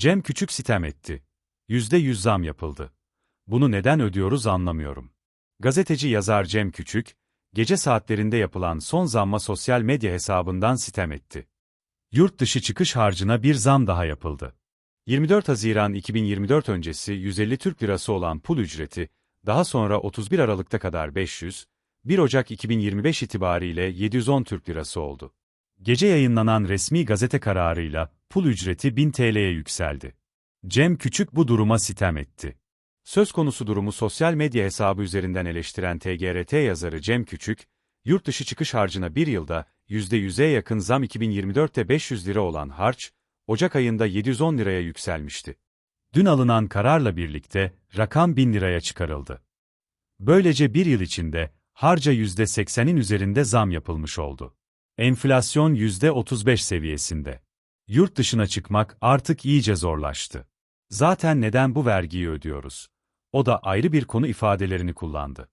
Cem Küçük sitem etti. Yüzde yüz zam yapıldı. Bunu neden ödüyoruz anlamıyorum. Gazeteci yazar Cem Küçük, gece saatlerinde yapılan son zamma sosyal medya hesabından sitem etti. Yurt dışı çıkış harcına bir zam daha yapıldı. 24 Haziran 2024 öncesi 150 Türk Lirası olan pul ücreti, daha sonra 31 Aralık'ta kadar 500, 1 Ocak 2025 itibariyle 710 Türk Lirası oldu. Gece yayınlanan resmi gazete kararıyla pul ücreti 1000 TL'ye yükseldi. Cem Küçük bu duruma sitem etti. Söz konusu durumu sosyal medya hesabı üzerinden eleştiren TGRT yazarı Cem Küçük, yurt dışı çıkış harcına bir yılda %100'e yakın zam 2024'te 500 lira olan harç, Ocak ayında 710 liraya yükselmişti. Dün alınan kararla birlikte rakam 1000 liraya çıkarıldı. Böylece bir yıl içinde harca %80'in üzerinde zam yapılmış oldu. Enflasyon %35 seviyesinde. Yurt dışına çıkmak artık iyice zorlaştı. Zaten neden bu vergiyi ödüyoruz? O da ayrı bir konu ifadelerini kullandı.